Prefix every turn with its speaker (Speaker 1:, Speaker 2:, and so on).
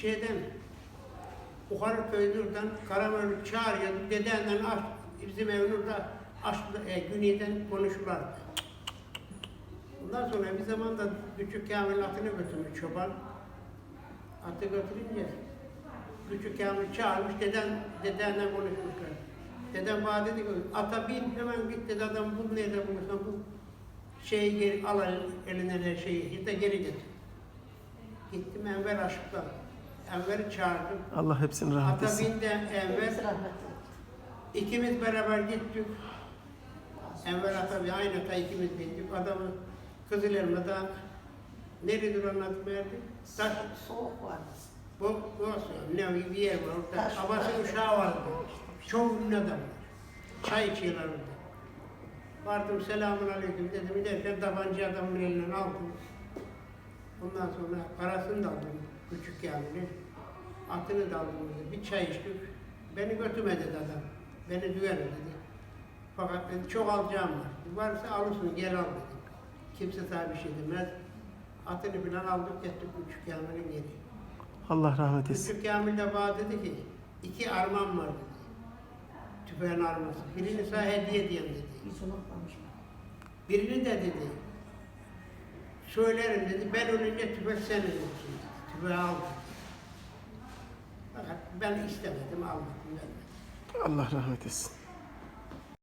Speaker 1: şeyden Bukhara köyünden Karamörlü çağırıyordu. Dedenden aş, bizim evin orada e, güneyden konuşurlardı. Ondan sonra bir zaman da küçük Kamil atını götürmüş çoban. Atı götürünce küçük Kamil çağırmış deden dedenle konuşmuşlar. Dedem bana dedi ki ata bin hemen git dedi adam bul nerede bulursan bu şeyi geri al el- eline de şeyi işte geri getir. Gittim Enver Aşık'tan. Enver'i çağırdım.
Speaker 2: Allah hepsini rahmet etsin.
Speaker 1: bindi Enver. İkimiz beraber gittik. Enver ata bir aynı ata ikimiz bindik. Adamı Kızılelma'da neredir onun adı verdi? Taş,
Speaker 3: Soğuk vardı.
Speaker 1: bu, bu ne bir yer var orada.
Speaker 3: Taş-
Speaker 1: Babası uşağı vardı. Çok ünlü adamlar. Çay içiyorlar orada. Vardım selamun aleyküm dedim. Giderken tabanca adamın elinden aldım. Ondan sonra parasını da aldım. Küçük yani. Atını da aldım. dedi. Bir çay içtik. Beni götürme dedi adam. Beni düğer dedi. Fakat ben çok alacağım var. Varsa alırsın gel al dedi. Kimse sana bir şey demez. Atını falan aldık gittik küçük Kamil'in yeri.
Speaker 2: Allah rahmet etsin.
Speaker 1: Küçük Kamil de bana dedi ki iki armam var dedi. Tüfeğin arması. Birini sana hediye edeyim dedi.
Speaker 3: Hiç unutmamışım.
Speaker 1: Birini de dedi. Söylerim dedi. Ben ölünce tüfek olsun dedi. Tüfeği al dedi. Fakat ben istemedim almadım.
Speaker 2: Allah rahmet etsin.